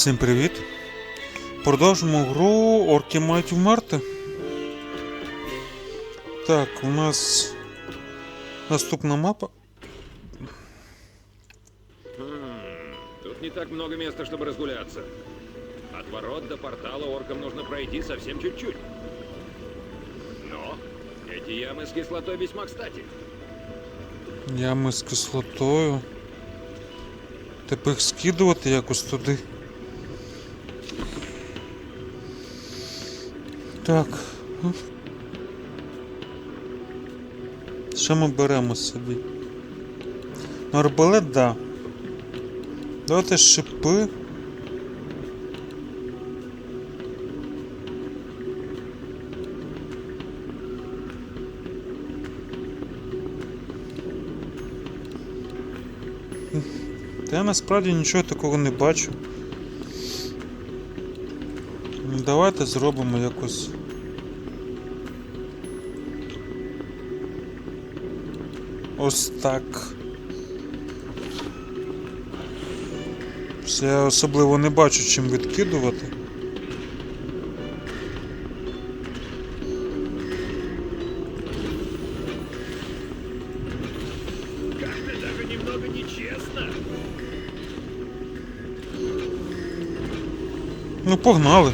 Всім привіт! Продовжимо гру Орки мають вмерти. Так, у нас наступна мапа. Тут не так много места, чтобы разгуляться. От ворот до портала оркам нужно пройти совсем чуть-чуть. Но эти ямы с кислотой весьма кстати. Ями з кислотою. Тепер їх скидувати якось туди. Так. Що ми беремо собі? Ну, арбалет, да. Давайте шипи. Та я насправді нічого такого не бачу. Давайте зробимо якось. Ось так. Я особливо не бачу чим відкидувати. Ну, погнали.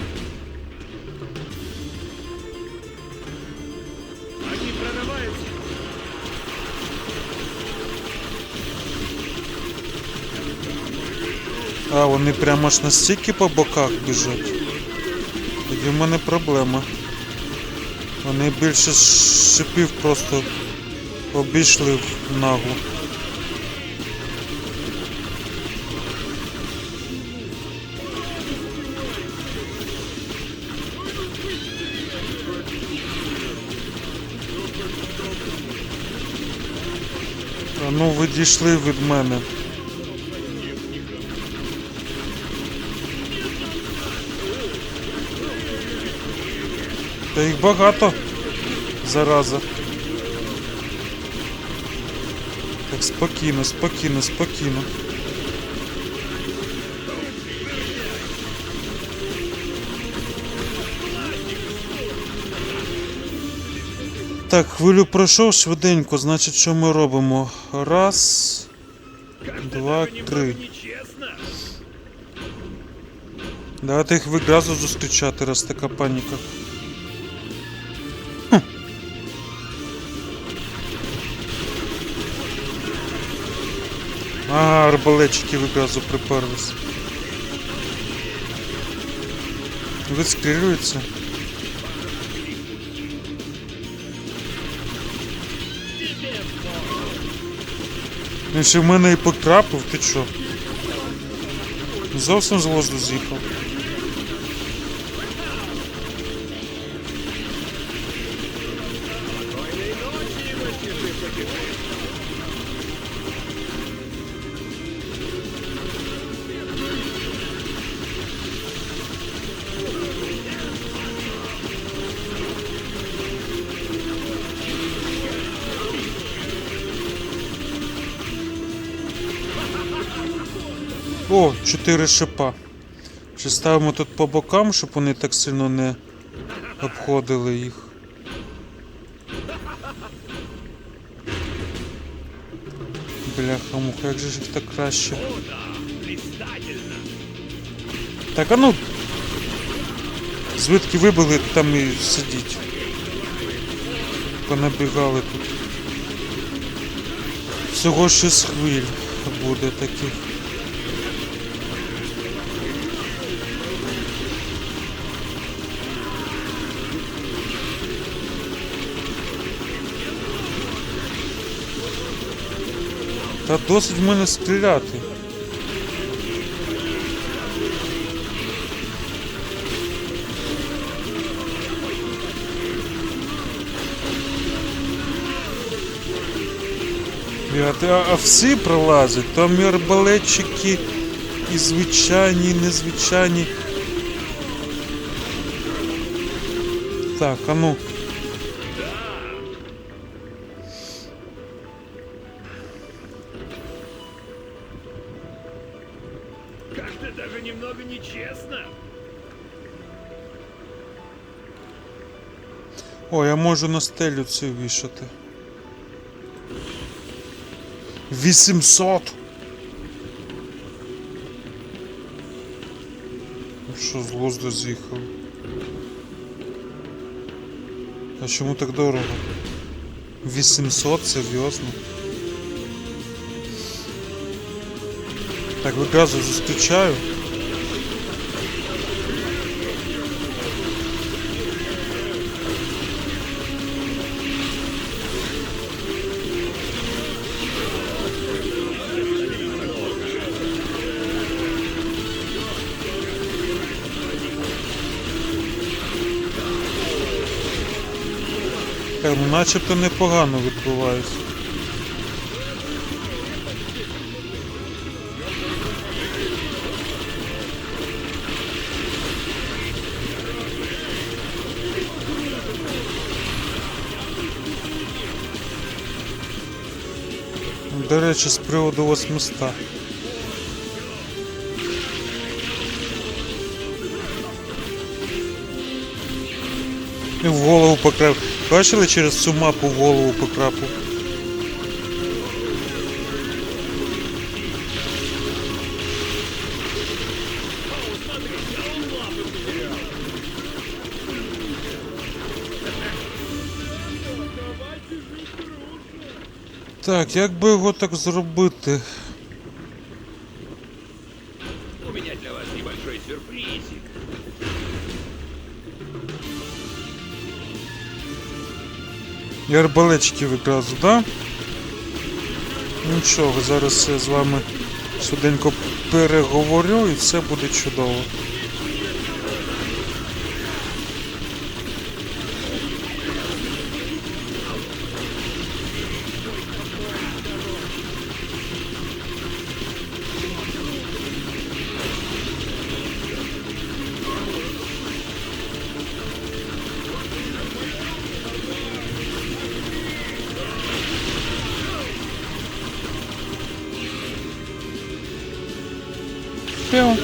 Вони прямо аж настільки по боках біжать. Тоді в мене проблема. Вони більше шипів просто обійшли в наглу. А ну ви дійшли від мене. Та їх багато. Зараза. Так, спокійно, спокійно, спокійно. Так, хвилю пройшов швиденько, значить, що ми робимо? Раз. Два, три. Давайте їх відразу зустрічати, раз така паніка. А, арбалетчики відразу приперлись. Відстрілюється. Він ще в мене і потрапив, ти чо? Зовсім з з'їхав. О, чотири шипа. Чи ставимо тут по бокам, щоб вони так сильно не обходили їх. Бляха муха, як же їх так краще. Так, а ну. Звідки вибили, там і сидіть. Понабігали тут. Всього шість хвиль буде таких. Та досить в мене стріляти. А, а всі пролазять, там і арбалетчики, і звичайні, і незвичайні. Так, а ну. О, я можу на стелю це вішати. 800! Ну Що з глузду з'їхав? А чому так дорого? 800, серйозно? Так, відразу зустрічаю. Ну начебто непогано відбувається. До речі, з приводу 800. І в голову покрав. Бачили через цю мапу голову покрапав? Так, як би його так зробити? У меня для вас небольшой сюрпризик. І арбалетчиків відразу, да? Нічого, зараз я з вами швиденько переговорю і все буде чудово. Піу.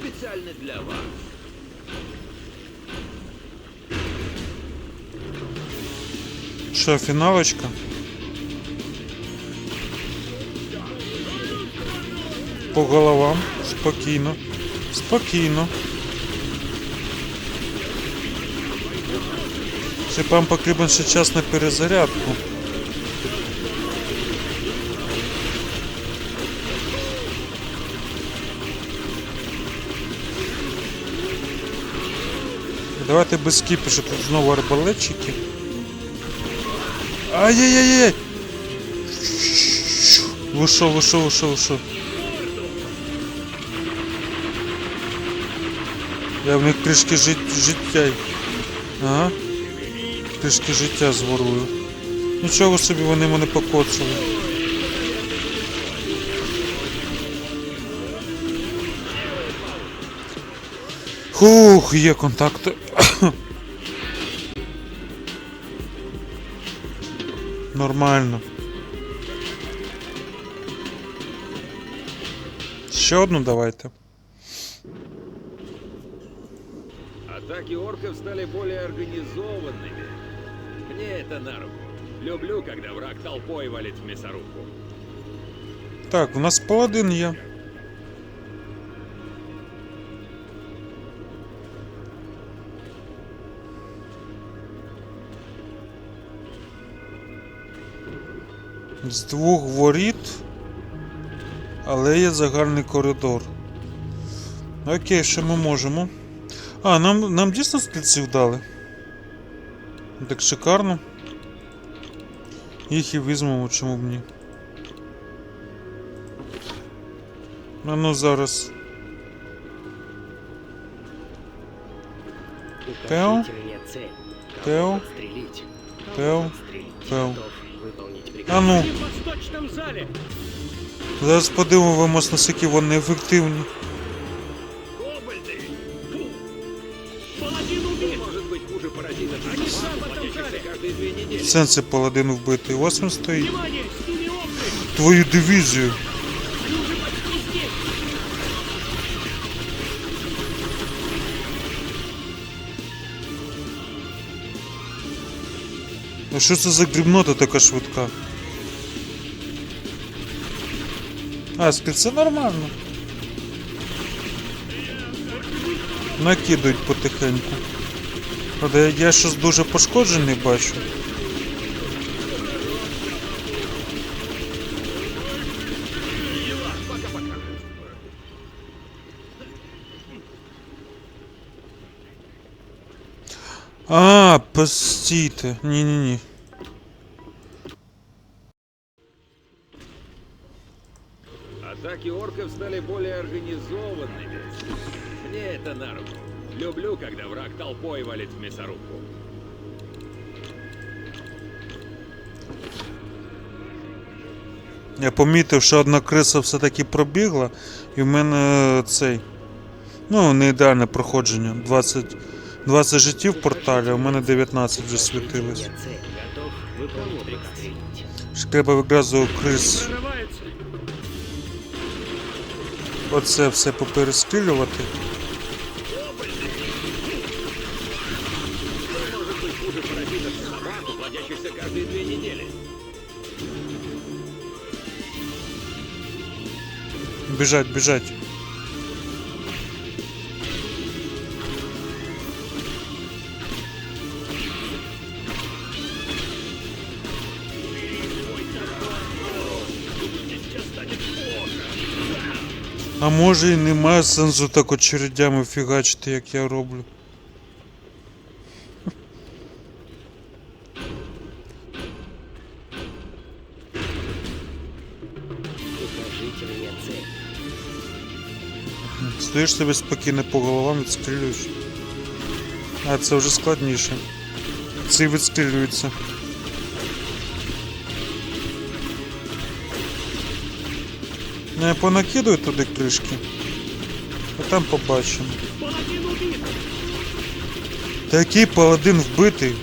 Специально для вас. Що, фіналочка? По головам. Спокійно. Спокійно. Ще вам потрібен ще час на перезарядку. Давайте без кіпішу, тут знову арбалетчики. Ай-яй-яй-яй! Вийшов, вийшов, вийшов, вийшов. Я в них трішки жит... життя. Ага. Трішки життя зворую. Нічого собі вони мене покоцали. Хух, є контакти. Нормально. Ще одну давайте. Атаки орков стали более организованными. Мне это на руку. Люблю, когда враг толпой валит в мясорубку. Так, у нас паладин є. З двох воріт, але є загальний коридор. Окей, що ми можемо? А, нам, нам дійсно стрільців дали. Так шикарно. Їх і візьмемо, чому б ні. А ну зараз. Тео? Тео? Тео? Тео. А ну, зараз подивимось, наскільки вони ефективні. Сенси паладин вбитий. Ось він стоїть. Твою дивізію. А що це за грібнота така швидка? А, спіце нормально. Накидують потихеньку. Але я щось дуже пошкоджений бачу. А, постійте. Ні-ні-ні. Атаки орков стали более организованными. Мне это на руку. Люблю, когда враг толпой валит в мясорубку. Я помітив, що одна криса все-таки пробігла, і в мене цей. Ну, не ідеальне проходження. 20, 20 життів в порталі, в мене 19 вже світилось. Треба відразу крис. Оце все поперестрілювати. Может быть А може і немає сенсу так очередями фігачити, як я роблю. Стоїш собі спокійно по головам відстрілюєш. А, це вже складніше. Це і я понакидую туди кришки. А там побачимо. Та який паладин вбитий?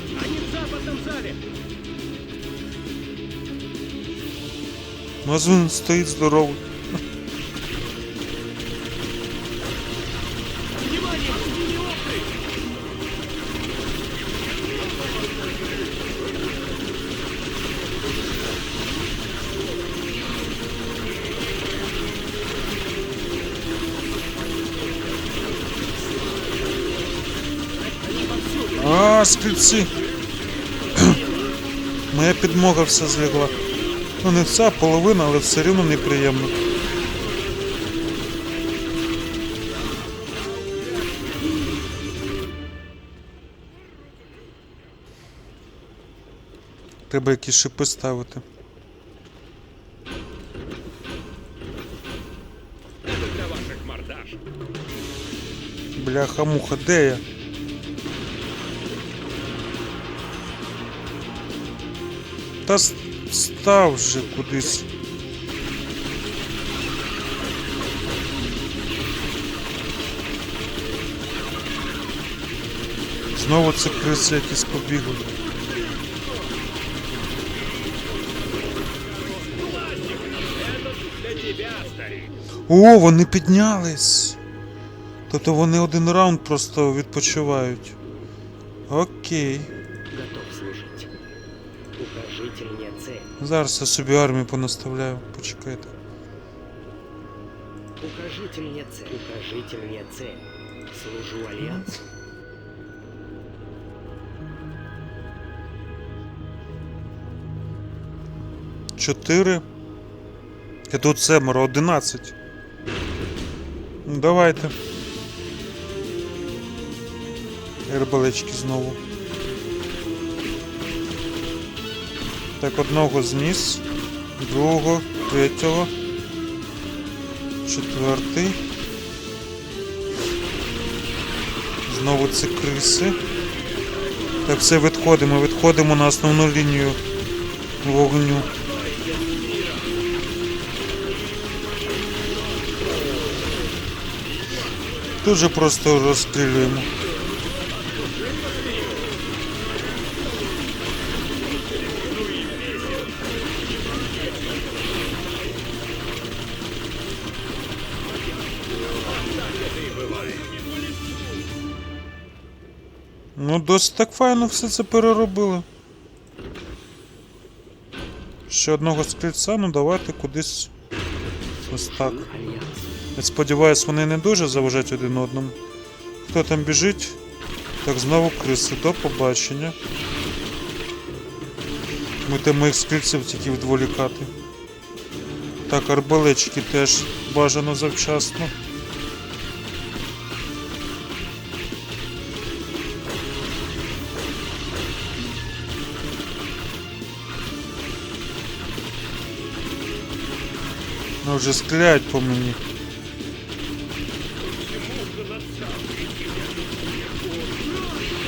Він стоїть здоровий. А, скільці. Моя підмога все злягла. Ну не вся, половина, але все рівно неприємно. Треба якісь шипи ставити. Мордаш. Бляха-муха, де я? Та став вже кудись. Знову це криси якісь побігли. О, вони піднялись. Тобто вони один раунд просто відпочивають. Окей. Зараз я собі армію понаставляю. Почекайте. Укажите мне цель. Укажите мне цель. Служу Альянсу. Чотири. І тут семеро, одинадцять. Ну, давайте. Рибалечки знову. Так, одного зніс, другого, третього, четвертий. Знову ці криси. Так, все відходимо, відходимо на основну лінію вогню. Тут же просто розстрілюємо. Ну, досить так файно все це переробили. Ще одного стрільця, ну давайте кудись. Ось так. Я сподіваюсь, вони не дуже заважають один одному. Хто там біжить? Так, знову криси. До побачення. Будете моїх стрільців тільки відволікати. Так, арбалечки теж бажано завчасно. Вже стріляють по мені.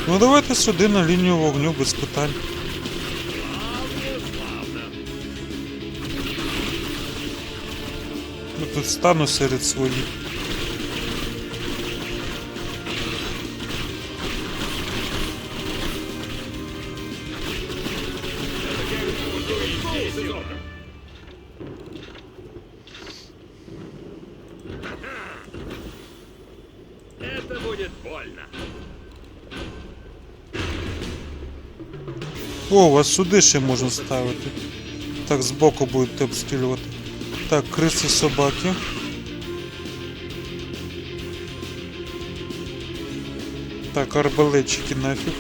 Ну давайте сюди на лінію вогню без питань. Ну тут стану серед своїх. О, вас сюди ще можна ставити. Так, збоку будете обстрілювати. Так, криси собаки. Так, арбалетчики нафіг.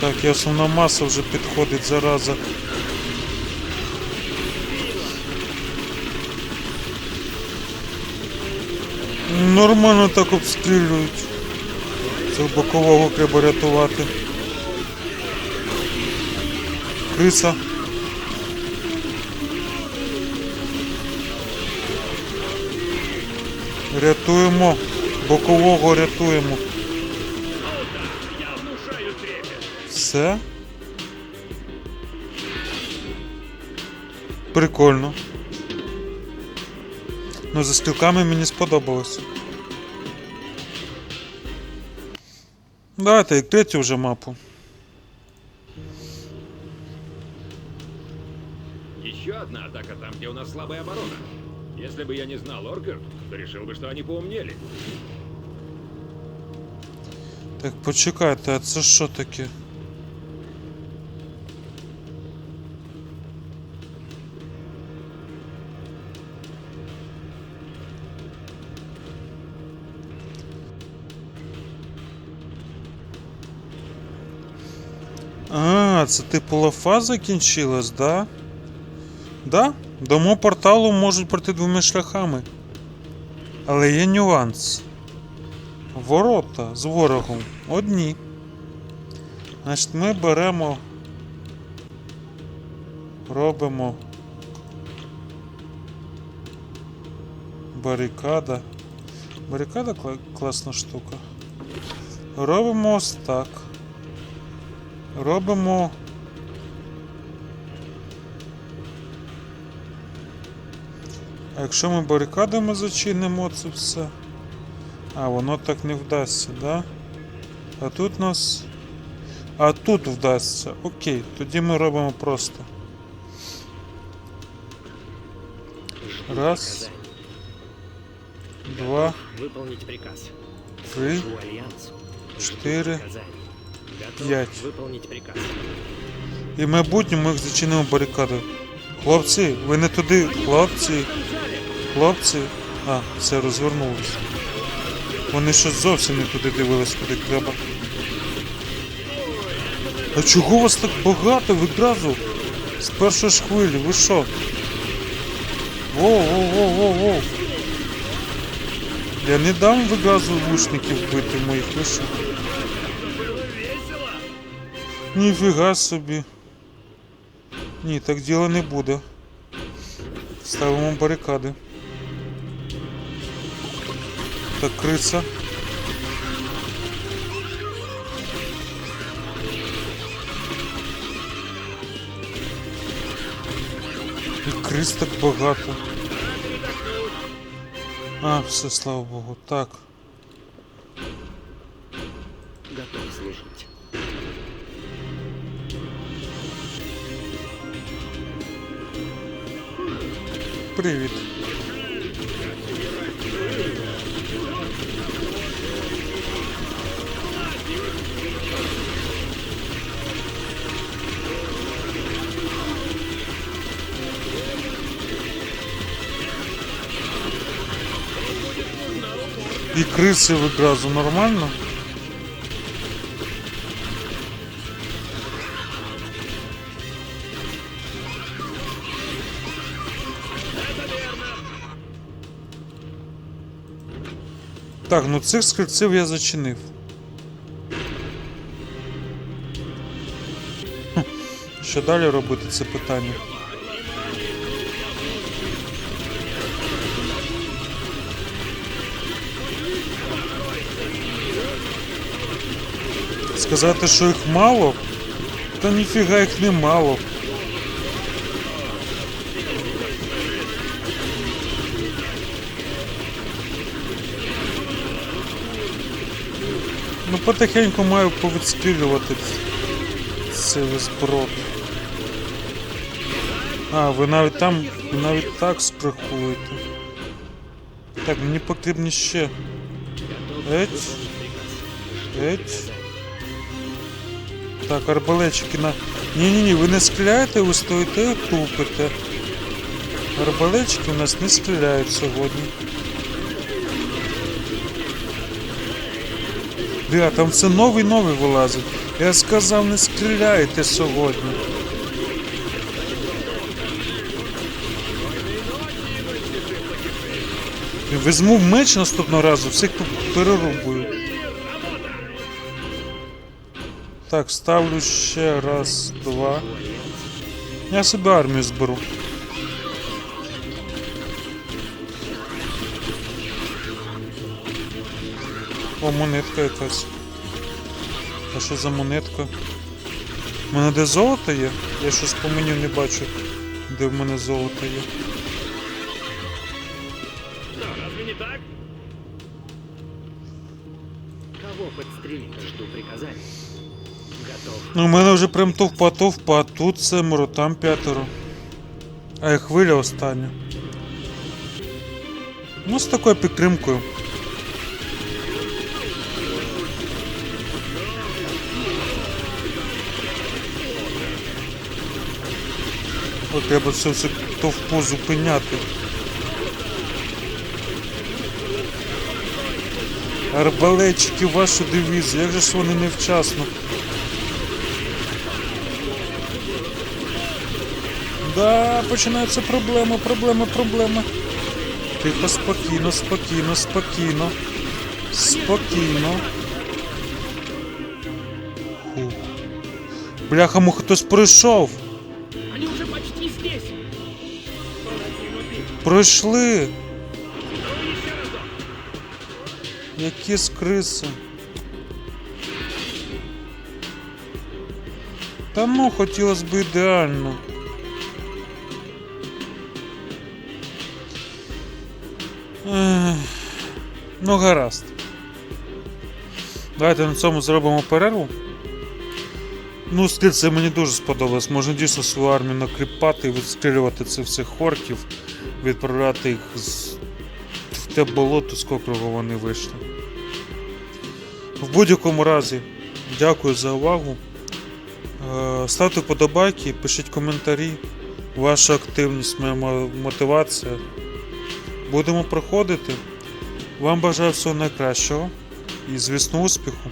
Так, і основна маса вже підходить зараза. Нормально так обстрілюють. Цього бокового треба рятувати. Криса. Рятуємо. Бокового рятуємо. Все. Прикольно. Ну, за стрілками мені сподобалось. Давайте як третю вже мапу. Еще одна атака там, где у нас слабая оборона. Если бы я не знал орков, то решил бы, что они поумнели. Так, почекайте, а це що таке? Це типу лафа закінчилась, да? Да? До мого порталу можуть пройти двома шляхами. Але є нюанс. Ворота з ворогом одні. Значить, ми беремо. Робимо. Барикада. Барикада кла- класна штука. Робимо ось так. Робимо. А якщо ми барикадами зачинимо це все. А, воно так не вдасться, да? А тут нас. А тут вдасться. Окей, тоді ми робимо просто. Раз. Два, три, чотири. Пять. приказ. І в майбутньому ми їх зачинимо барикади. Хлопці, ви не туди. Хлопці. Хлопці. А, все розвернулося. Вони щось зовсім не туди дивились, куди треба. А чого вас так багато відразу? З першої ж хвилі, ви що? Воу, воу, воу, воу, воу. Я не дам відразу лучників бити моїх, ви що? Ніфіга собі. Ні, так діло не буде. Ставимо барикади. Так, криса. І крис так багато. А, все, слава Богу. Так. Привід. І криси в нормально. Так, ну цих скрильців я зачинив. Що далі робити це питання? Сказати, що їх мало? Та ніфіга їх не мало. Ну потихеньку маю повідстрілювати цей весь брод. А, ви навіть там, ви навіть так спрахуєте. Так, мені потрібні ще. Еть. Еть. Так, арбалетчики на. Ні-ні-ні, ви не стріляєте, ви стоїте і тупите. Арбалетчики у нас не стріляють сьогодні. Бля, там все новий новий вилазить. Я сказав, не стріляйте сьогодні. Візьму меч наступного разу, всіх тут перерубую. Так, ставлю ще раз, два. Я себе армію зберу. О, монетка якась. А що за монетка? У мене де золото є? Я щось по меню не бачу, де в мене золото є. Разве не так? Кого подстрелить? Жду приказаний. Готов. Ну, у мене вже прям товпа товпа, тут семеро, там п'ятеро. А і хвиля остання. Ну, з такою підтримкою. От треба все цю товпу зупиняти. Арбалетчики, вашу дивізію, як же ж вони невчасно. Да, починаються проблеми, проблеми, проблеми. Тихо, спокійно, спокійно, спокійно. Спокійно. Бляха, муха, хтось пройшов. Пройшли. Які скриси. Ну, хотілося б ідеально. Ех, Ну, гаразд. Давайте на цьому зробимо перерву. Ну, скільце мені дуже сподобалось. Можна дійсно свою армію накріпати і відстрілювати цих всіх хорків, відправляти їх з... в те болото, з котрого вони вийшли. В будь-якому разі, дякую за увагу. Е, Ставте подобайки, пишіть коментарі. Ваша активність, моя мотивація. Будемо проходити. Вам бажаю всього найкращого і, звісно, успіху.